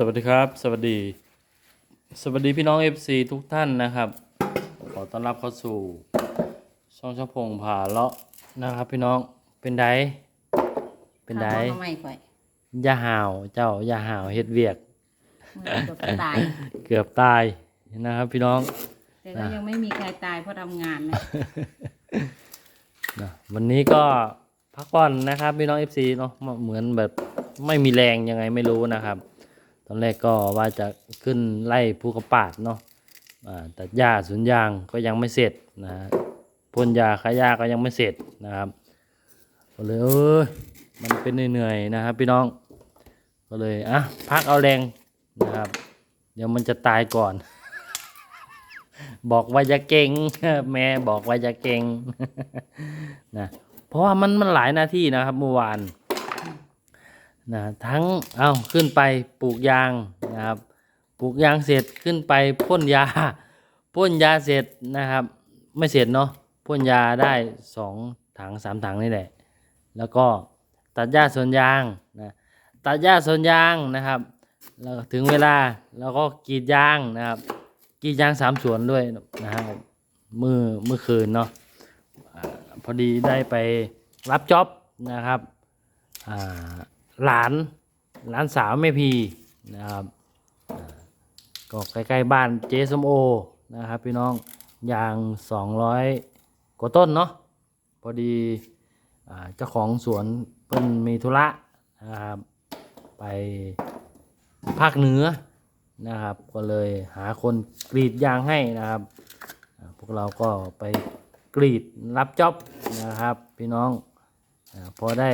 สวัสดีครับ สวัสดี สวัสดีพี่น้อง FC ทุกท่านนะครับ ขอต้อนรับเข้าสู่ช่องช่องพงผ่าเลาะนะครับ พี่น้องเป็นไดเป็นไดข้าวต้มไม่ค่อยอย่าห่าวเจ้าอย่าห่าวเฮ็ดเวียกเมื่อเกือบตายเกือบตายนะครับ พี่น้องแต่ก็ยังไม่มีใครตายเพราะทำงานนะนะวันนี้ก็พักผ่อนนะครับ พี่น้อง FC เนาะเหมือนแบบไม่มีแรงยังไงไม่รู้นะครับ ตอนแรกก็ว่าจะขึ้นไล่ภูกระปาดเนาะตัดหญ้าสวนยางก็ยังไม่เสร็จนะฮะพ่นยาขายาก็ยังไม่เสร็จนะครับก็เลยเออมันเป็นเหนื่อยๆนะครับ พี่น้องก็เลยอะพักเอาแรงนะครับ เดี๋ยวมันจะตายก่อน บอกว่าจะเก่งแม่บอกว่าจะเก่งนะเพราะว่ามันมันหลายหน้าที่นะครับเมื่อวาน นะทั้งเอาขึ้นไปปลูกยางนะครับปลูกยางเสร็จขึ้นไปพ่นยาพ่นยาเสร็จนะครับ ไม่เสร็จเนาะพ่นยาได้สองถังสามถังนี่แหละ แล้วก็ตัดหญ้าสวนยางนะตัดหญ้าสวนยางนะครับแล้วถึงเวลาแล้วก็กรีดยางนะครับกรีดยางสามสวนด้วยนะครับมือเมื่อคืนเนาะอ่าพอดีได้ไปรับจ็อบนะครับอ่า หลานหลานสาวแม่พีนะครับก็ใกล้ๆบ้านเจสมโอนะครับพี่น้องยาง 200 กว่าต้นเนาะพอดีเจ้าของสวนเพิ่นมีธุระนะครับไปภาคเหนือนะครับก็เลยหาคนกรีดยางให้นะครับ พวกเราก็ไปกรีดรับจ็อบนะครับ พี่น้องอพอได้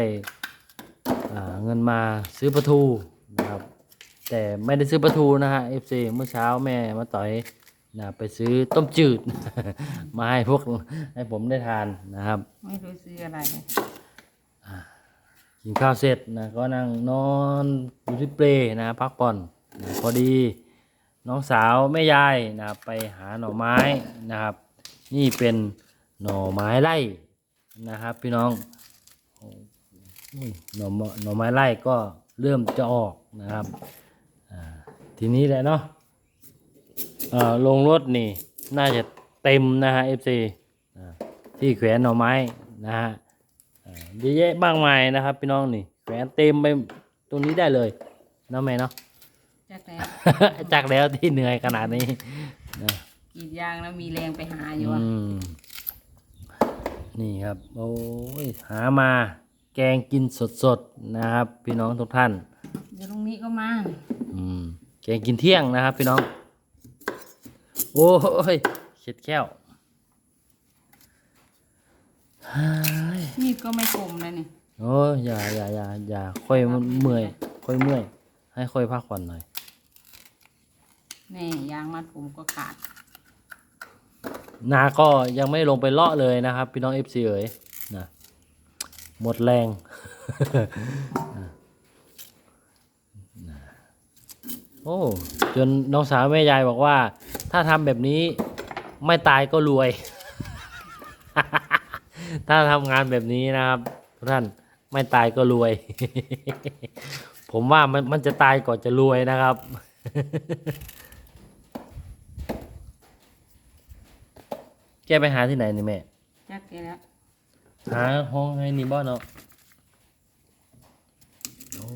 เงินมาซื้อปลาทูนะครับ แต่ไม่ได้ซื้อปลาทูนะฮะ FC เมื่อเช้าแม่มาต่อยนะไปซื้อต้มจืด มาให้พวกให้ผมได้ทานนะครับ ไม่รู้ซื้ออะไรเลยกินข้าวเสร็จนะก็นั่งนอนอยู่ที่เปลนะพักผ่อนนะพอดี น้องสาวแม่ยายนะไปหาหน่อไม้นะครับ นี่เป็นหน่อไม้ไร่นะครับ พี่น้องโอ้ย หน่อไม้หน่อไม้ไร่ก็เริ่มจะออกนะครับอ่าทีนี้แหละเนาะเอ่อลงรถนี่น่าจะเต็มนะฮะ FC อ่าที่แขวนหน่อไม้นะฮะอ่าเยอะแยะมากมายนะครับพี่น้องนี่แขวนเต็มไปตรงนี้ได้เลยเนาะแม่เนาะจักแล้วจากแล้วที่เหนื่อยขนาดนี้นะกรีดยางแล้วมีแรงไปหาอยู่อะอืมนี่ครับ โอ้ยหามา แกงกินสดๆนะครับ พี่น้องทุกท่าน เดี๋ยวตรงนี้ก็มา อืมแกงกินเที่ยงนะครับพี่น้อง โอ้ยเข็ดแก้วเฮ้ยมีดก็ไม่คมเลยนี่โอ้ยอย่าอย่าอย่าอย่าค่อยเมื่อย ค่อยเมื่อย ให้ค่อยพักผ่อนหน่อยแน่ยางมัดผมก็ขาด นาก็ยังไม่ลงไปเลาะเลยนะครับ พี่น้องเอฟซีเอ๋ยนะ หมดแรงนะโอ้จนน้องสาวแม่ยายบอกว่า ถ้าทำแบบนี้ไม่ตายก็รวย ถ้าทำงานแบบนี้นะครับทุกท่านไม่ตายก็รวย ผมว่ามันมันจะตายก่อนจะรวยนะครับ แกไปหาที่ไหนนี่แม่จักแกแล้ว หาห้องให้นี่บ่เนาะโอ้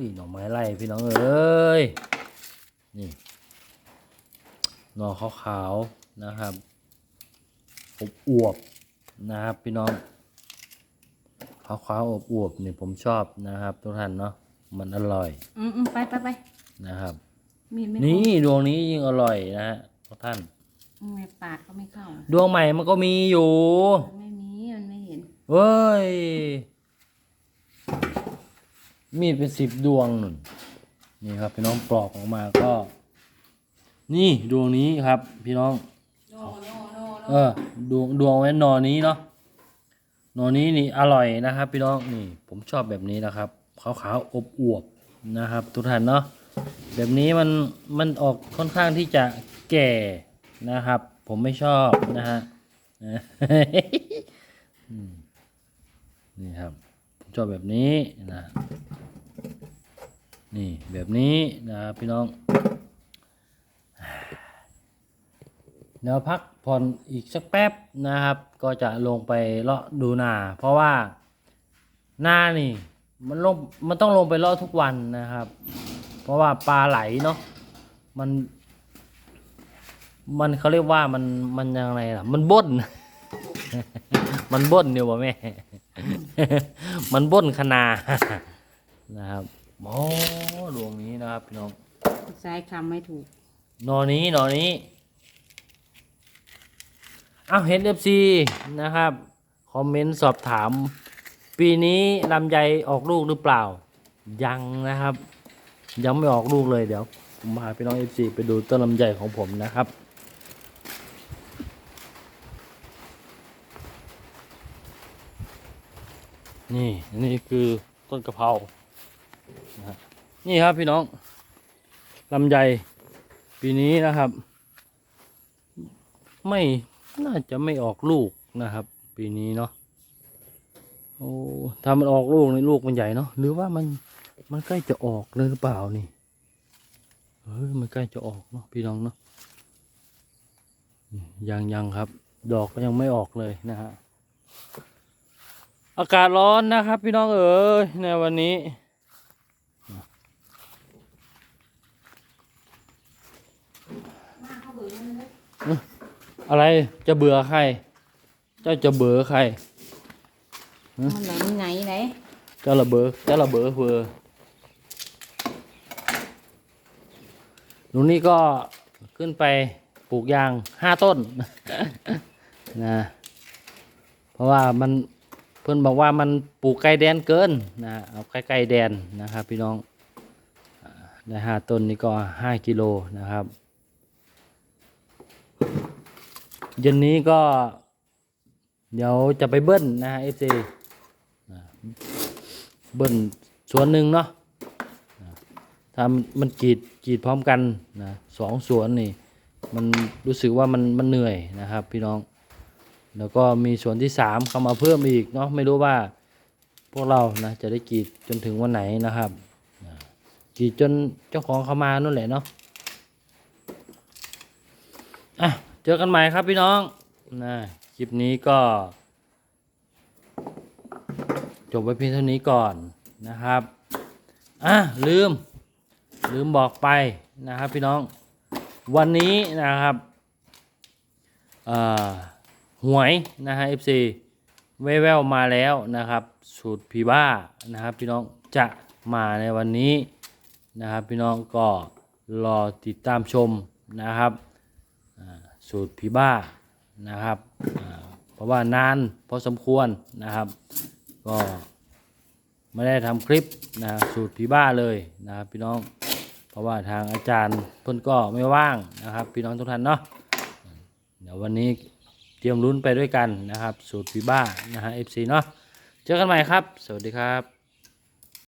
ยหน่อไม้ไล่พี่น้องเอ้ยนี่หน่อขาวๆนะครับอบอวบๆนะครับพี่น้องขาวๆอบอวบๆนี่ผมชอบนะครับ ทุกท่านเนาะมันอร่อย อืมอืมไปไปไปนะครับมีดไม่คนี่มดวงนี้ยิ่งอร่อยนะฮะทุกท่านอืมไม่ปาดก็ไม่เข้า ดวงใหม่มันก็มีอยู่ไม่มีมันไม่ เห็นเว้ย มีดเป็นสิบดวงหนุนนี่ครับ พี่น้องปลอกออกมาก็ นี่ดวงนี้ครับ พี่น้องโนโนโนเออ ดวงดวงไว้นอนี้เนาะนอนี้นี่อร่อยนะครับ พี่น้องนี่ ผมชอบแบบนี้นะครับขาวๆอบอวบๆนะครับ ทุกท่านเนาะแบบนี้มันมันออกค่อนข้างที่จะแก่นะครับ ผมไม่ชอบนะฮะ อืม นี่ครับผมชอบแบบนี้นะนี่แบบนี้นะครับพี่น้องเดี๋ยวพักผ่อนอีกสักแป๊บนะครับ ก็จะลงไปเลาะดูนา เพราะว่าหน้านี่มันลงมันต้องลงไปเลาะทุกวันนะครับ เพราะว่าปลาไหลเนาะมัน มันเขาเรียกว่ามันมันยังไงล่ะ มันบ่น มันบ่นเนี่ยว่ะแม่ มันบ่นขนานะครับโอ้ดวงนี้นะครับพี่น้องซ้ายคำไม่ถูก นอนี้นอนี้อ้าวเห็นเอฟซีนะครับ คอมเมนต์สอบถาม ปีนี้ลำไยออกลูกหรือเปล่า ยังนะครับ ยังไม่ออกลูกเลยเดี๋ยวผมพาพี่น้องเอฟซีไปดูต้นลำไยของผมนะครับ นี่นี่คือต้นกะเพรานะนี่ครับพี่น้องลำไยปีนี้นะครับ ไม่น่าจะไม่ออกลูกนะครับ ปีนี้เนาะโอ้ถ้ามันออกลูกนี่ลูกมันใหญ่เนาะหรือว่ามันมันใกล้จะออกเลยหรือเปล่านี่เฮ้ยมันใกล้จะออกเนาะพี่น้องเนาะยังยังครับ ดอกก็ยังไม่ออกเลยนะฮะ อากาศร้อนนะครับ พี่น้องเอ๋ยในวันนี้ อะไรจะเบื่อใคร เจ้าจะเบื่อใครมันไหนมันไหนไหนเจ้าระเบือเจ้าระเบือเฟือหนูนี่ก็ขึ้นไปปลูกยางห้าต้นนะเพราะว่ามัน เพื่อนบอกว่ามันปลูกไกลแดนเกินนะเอาใกล้ๆแดนนะครับพี่น้องได้ห้าต้นนี่ก็ห้ากิโลนะครับเย็นนี้ก็เดี๋ยวจะไปเบิ้ลนะฮะเอซีเบิ้ลสวนหนึ่งเนาะอ่าถ้ามันกีดกีดพร้อมกันนะสองสวนนี่ มันรู้สึกว่ามันมันเหนื่อยนะครับพี่น้อง แล้วก็มีส่วนที่สามเข้ามาเพิ่มอีกเนาะไม่รู้ว่าพวกเรานะจะได้กรีดจนถึงวันไหนนะครับกรีดจนเจ้าของเขามานั่นแหละเนาะอะเจอกันใหม่ครับพี่น้องนะคลิปนี้ก็ จบไว้เพียงเท่านี้ก่อนนะครับอะลืมลืมบอกไปนะครับพี่น้องวันนี้นะครับอ่า หวยนะฮะ FC แววๆมาแล้วนะครับ สูตรพีบ้านะครับ พี่น้องจะมาในวันนี้นะครับ พี่น้องก็รอติดตามชมนะครับสูตรพีบ้านะครับเพราะว่านานพอสมควรนะครับ ก็ไม่ได้ทำคลิปนะสูตรผีบ้าเลยนะครับ พี่น้องเพราะว่าทางอาจารย์เพิ่นก็ไม่ว่างนะครับ พี่น้องทุกท่านเนาะเดี๋ยววันนี้ รียมลุ้นไปด้วยกันนะครับ สูตรฟีบ้านะฮะเอฟซีเนาะเจอกันใหม่ครับ สวัสดีครับ